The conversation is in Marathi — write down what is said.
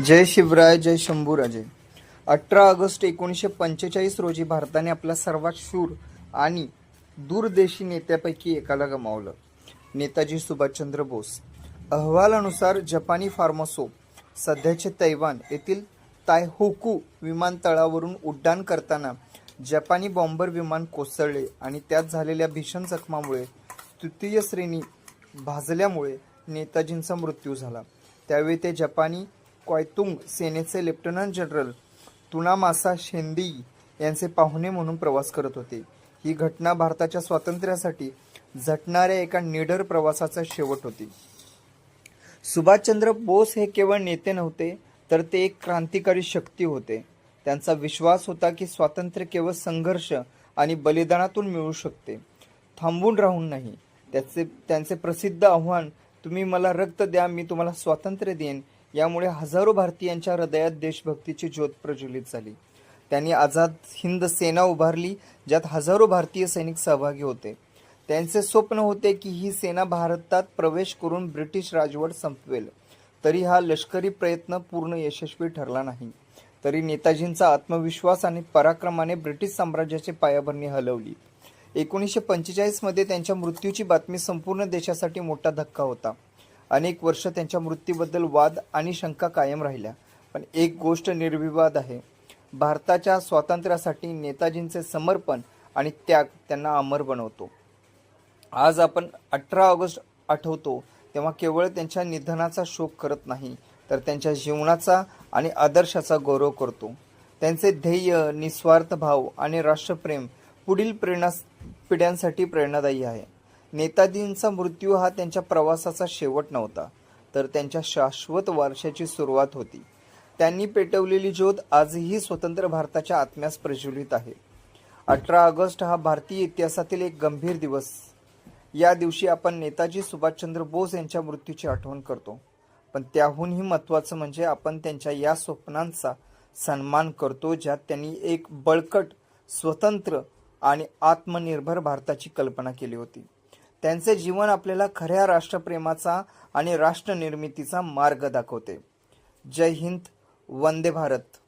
जय शिवराय जय शंभूराजे अठरा ऑगस्ट एकोणीसशे पंचेचाळीस रोजी भारताने आपला सर्वात शूर आणि दूरदेशी नेत्यापैकी एकाला गमावलं. नेताजी सुभाषचंद्र बोस. अहवालानुसार जपानी फार्मासो सध्याचे तैवान येथील तायहोकू विमानतळावरून उड्डाण करताना जपानी बॉम्बर विमान कोसळले आणि त्यात झालेल्या भीषण जखमामुळे तृतीय श्रेणी भाजल्यामुळे नेताजींचा मृत्यू झाला. त्यावेळी ते जपानी क्वायतुंग सेनेचे लेफ्टनंट जनरल तुनामासा शेंदी यांचे पाहुणे म्हणून प्रवास करत होते. ही घटना भारताच्या स्वातंत्र्यासाठी झटणाऱ्या एका निडर प्रवासाचा शेवट होती. सुभाषचंद्र बोस हे केवळ नेते नव्हते तर ते एक क्रांतिकारी शक्ती होते. त्यांचा विश्वास होता की स्वातंत्र्य केवळ संघर्ष आणि बलिदानातून मिळू शकते. थांबून राहून नाही. त्याचे त्यांचे प्रसिद्ध आव्हान तुम्ही मला रक्त द्या मी तुम्हाला स्वातंत्र्य देईन यामुळे हजारो भारतीयांच्या हृदयात देशभक्तीची ज्योत प्रज्वलित झाली. त्यांनी आझाद हिंद सेना उभारली ज्यात हजारो भारतीय सैनिक सहभागी होते. त्यांचे स्वप्न होते की ही सेना भारतात प्रवेश करून ब्रिटिश राजवट संपवेल. तरी हा लष्करी प्रयत्न पूर्ण यशस्वी ठरला नाही. तरी नेताजींचा आत्मविश्वास आणि पराक्रमाने ब्रिटिश साम्राज्याची पायाभरणी हलवली. एकोणीसशे पंचेचाळीसमध्ये त्यांच्या मृत्यूची बातमी संपूर्ण देशासाठी मोठा धक्का होता. अनेक वर्ष त्यांच्या मृत्यूबद्दल वाद आणि शंका कायम राहिल्या. पण एक गोष्ट निर्विवाद आहे. भारताच्या स्वातंत्र्यासाठी नेताजींचे समर्पण आणि त्याग त्यांना अमर बनवतो. आज आपण अठरा ऑगस्ट आठवतो तेव्हा केवळ त्यांच्या निधनाचा शोक करत नाही तर त्यांच्या जीवनाचा आणि आदर्शाचा गौरव करतो. त्यांचे ध्येय निस्वार्थ भाव आणि राष्ट्रप्रेम पुढील प्रेरणा पिढ्यांसाठी प्रेरणादायी आहे. नेताजींचा मृत्यू हा त्यांच्या प्रवासाचा शेवट नव्हता तर त्यांच्या शाश्वत वारशाची सुरुवात होती. त्यांनी पेटवलेली ज्योत आजही स्वतंत्र भारताच्या आत्म्यास प्रज्वलित आहे. अठरा ऑगस्ट हा भारतीय इतिहासातील एक गंभीर दिवस. या दिवशी आपण नेताजी सुभाषचंद्र बोस यांच्या मृत्यूची आठवण करतो. पण त्याहूनही महत्त्वाचं म्हणजे आपण त्यांच्या या स्वप्नांचा सन्मान करतो ज्यात त्यांनी एक बळकट स्वतंत्र आणि आत्मनिर्भर भारताची कल्पना केली होती. त्यांचे जीवन आपल्याला खऱ्या राष्ट्रप्रेमाचा आणि राष्ट्रनिर्मितीचा मार्ग दाखवते. जय हिंद वंदे भारत.